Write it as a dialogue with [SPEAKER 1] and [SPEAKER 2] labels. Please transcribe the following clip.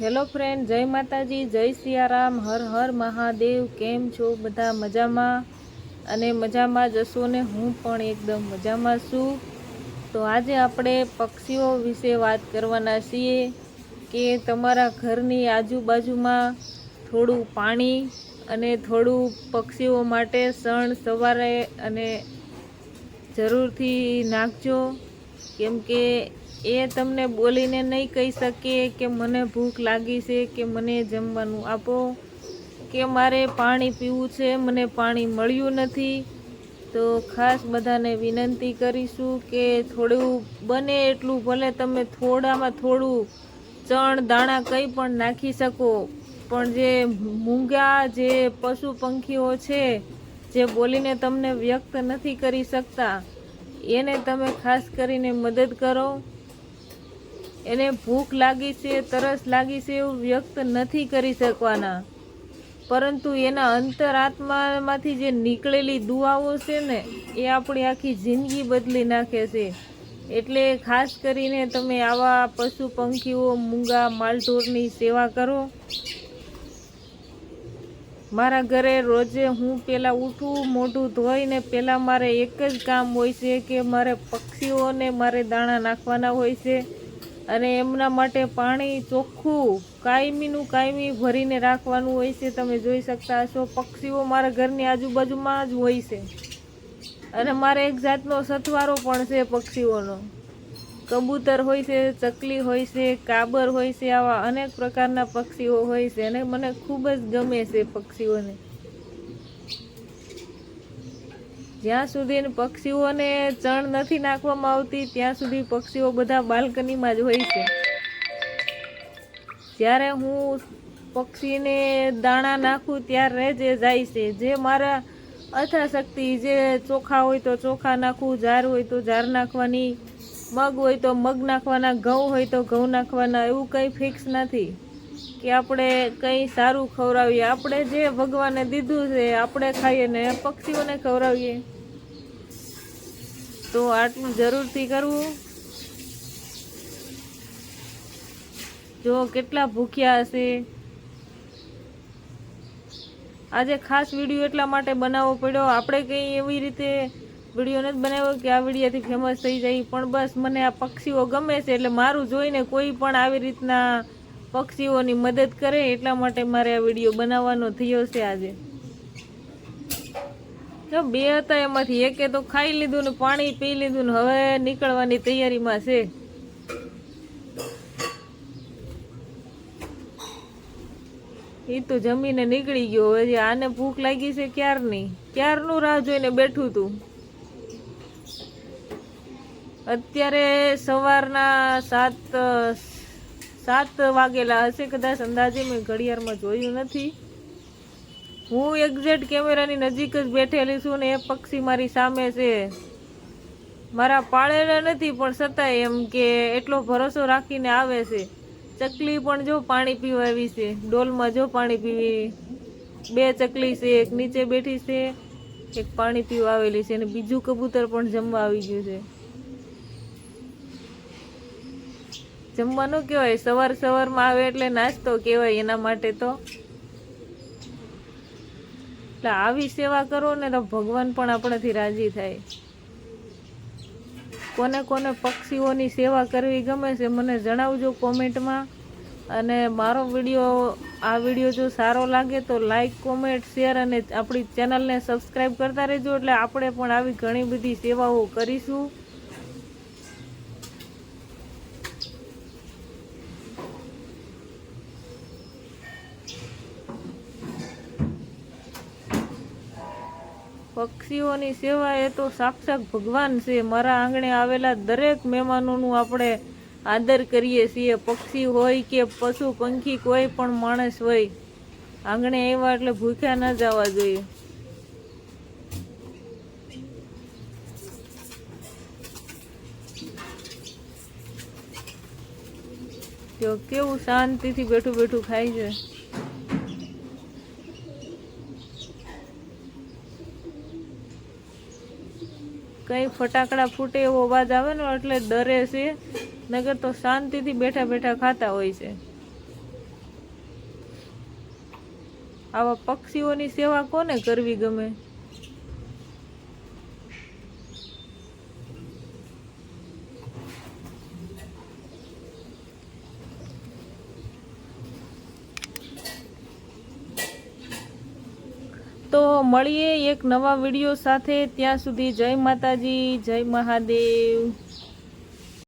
[SPEAKER 1] Hello friend, જય માતાજી, જય સિયારામ, હર હર મહાદેવ, કેમ છો બધા મજામાં? અને મજામાં જશો ને હું પણ એકદમ મજામાં છું. તો આજે આપણે પક્ષીઓ વિશે વાત કરવાના છીએ કે તમારા ઘરની આજુબાજુમાં થોડું પાણી અને થોડું પક્ષીઓ માટે સણ સવારે અને જરૂરથી નાખજો. કેમ કે એ તમને બોલીને નહીં કહી શકે કે મને ભૂખ લાગી છે કે મને જમવાનું આપો, કે મારે પાણી પીવું છે, મને પાણી મળ્યું નથી. તો ખાસ બધાને વિનંતી કરીશું કે થોડું બને એટલું, ભલે તમે થોડામાં થોડું ચણ, દાણા કંઈ પણ નાખી શકો, પણ જે મૂંગા, જે પશુ પંખીઓ છે, જે બોલીને તમને વ્યક્ત નથી કરી શકતા, એને તમે ખાસ કરીને મદદ કરો. એને ભૂખ લાગી છે, તરસ લાગી છે એવું વ્યક્ત નથી કરી શકવાના. પરંતુ એના અંતરાત્મામાંથી જે નીકળેલી દુઆઓ છે ને, એ આપણી આખી જિંદગી બદલી નાખે છે. એટલે ખાસ કરીને તમે આવા પશુ પંખીઓ, મૂંગા માલઢોરની સેવા કરો. મારા ઘરે રોજે હું પહેલાં ઉઠું, મોઢું ધોઈને પહેલાં મારે એક જ કામ હોય છે કે મારે પક્ષીઓને મારે દાણા નાખવાના હોય છે. અને એમના માટે પાણી ચોખ્ખું, કાયમીનું કાયમી ભરીને રાખવાનું હોય છે, તમે જોઈ શકતા હશો. પક્ષીઓ મારા ઘરની આજુબાજુમાં જ હોય છે. અને મારે એક જાતનો સથવારો પણ છે પક્ષીઓનો. કબૂતર હોય છે, ચકલી હોય છે, કાબર હોય છે, આવા અનેક પ્રકારના પક્ષીઓ હોય છે. અને મને ખૂબ જ ગમે છે પક્ષીઓને. જ્યાં સુધી પક્ષીઓને ચણ નથી નાખવામાં આવતી, ત્યાં સુધી પક્ષીઓ બધા બાલ્કનીમાં જ હોય છે. જ્યારે હું પક્ષીને દાણા નાખું ત્યારે જે જાય છે. જે મારા અથાશક્તિ, જે ચોખા હોય તો ચોખા નાખવું ઝાર હોય તો ઝાર નાખવાની, મગ હોય તો મગ નાખવાના, ઘઉં હોય તો ઘઉં નાખવાના, એવું કંઈ ફિક્સ નથી. કે આપણે કંઈ સારું ખવડાવીએ. આપણે જે ભગવાને દીધું છે, આપણે ખાઈએ ને પક્ષીઓને ખવડાવીએ. તો આટલું જરૂરથી કરવું? જો કેટલા ભૂખ્યા હશે. આજે ખાસ વીડિયો એટલા માટે બનાવવો પડ્યો. આપણે કંઈ એવી રીતે વીડિયો નથી બનાવ્યો કે આ વિડીયોથી ફેમસ થઈ જાય. પણ બસ મને આ પક્ષીઓ ગમે છે એટલે મારું જોઈને કોઈ પણ આવી રીતના પક્ષીઓની મદદ કરે એટલા માટે મારે આ વીડિયો બનાવવાનો થયો છે આજે. જો બે હતા એમાંથી, એકે તો ખાઈ લીધું ને પાણી પી લીધું ને હવે નીકળવાની તૈયારીમાં છે. એ તો જમીને નીકળી ગયો હવે આને ભૂખ લાગી છે ક્યારની? ક્યારનું રાહ જોઈને બેઠું તું? અત્યારે સવારના સાત સાત વાગેલા હશે, કદાચ અંદાજે મેં ઘડિયાળમાં જોયું નથી. હું એક્ઝેક્ટ કેમેરાની નજીક જ બેઠેલી છું ને એ પક્ષી મારી સામે છે. મારા પાળેલા નથી, પણ છતાંય એમ કે એટલો ભરોસો રાખીને આવે છે. ચકલી પણ જો પાણી પીવા આવી છે. ડોલમાં જો પાણી પીવી. બે ચકલી છે, એક નીચે બેઠી છે, એક પાણી પીવા આવેલી છે અને બીજું કબૂતર પણ જમવા આવી ગયું છે. જમવાનું કહેવાય, સવાર સવારમાં આવે એટલે નાસ્તો કહેવાય એના માટે તો. એટલે આવી સેવા કરો ને તો ભગવાન પણ આપણાથી રાજી થાય. કોને કોને પક્ષીઓની સેવા કરવી ગમે છે મને જણાવજો કોમેન્ટમાં. અને મારો વીડિયો, આ વીડિયો જો સારો લાગે તો લાઈક કોમેન્ટ શેર અને આપણી ચેનલને સબસ્ક્રાઈબ કરતા રહેજો. એટલે આપણે પણ આવી ઘણી બધી સેવાઓ કરીશું. પક્ષીઓની સેવા એ તો સાક્ષાત ભગવાન છે. મારા આંગણે આવેલા દરેક મહેમાનોનું આપણે આદર કરીએ છીએ. પક્ષી હોય કે પશુ, પંખી, કોઈ પણ માણસ હોય, આંગણે આવ્યા એટલે ભૂખ્યા ન જવા જોઈએ. કેવું શાંતિથી બેઠું બેઠું ખાય છે. કંઈ ફટાકડા ફૂટે એવો અવાજ આવે ને, એટલે ડરે છે. નગર તો શાંતિથી બેઠા બેઠા ખાતા હોય છે. આવા પક્ષીઓની સેવા કોને કરવી ગમે? તો મળીએ એક નવા વીડિયો સાથે. ત્યાં સુધી જય માતાજી જય મહાદેવ.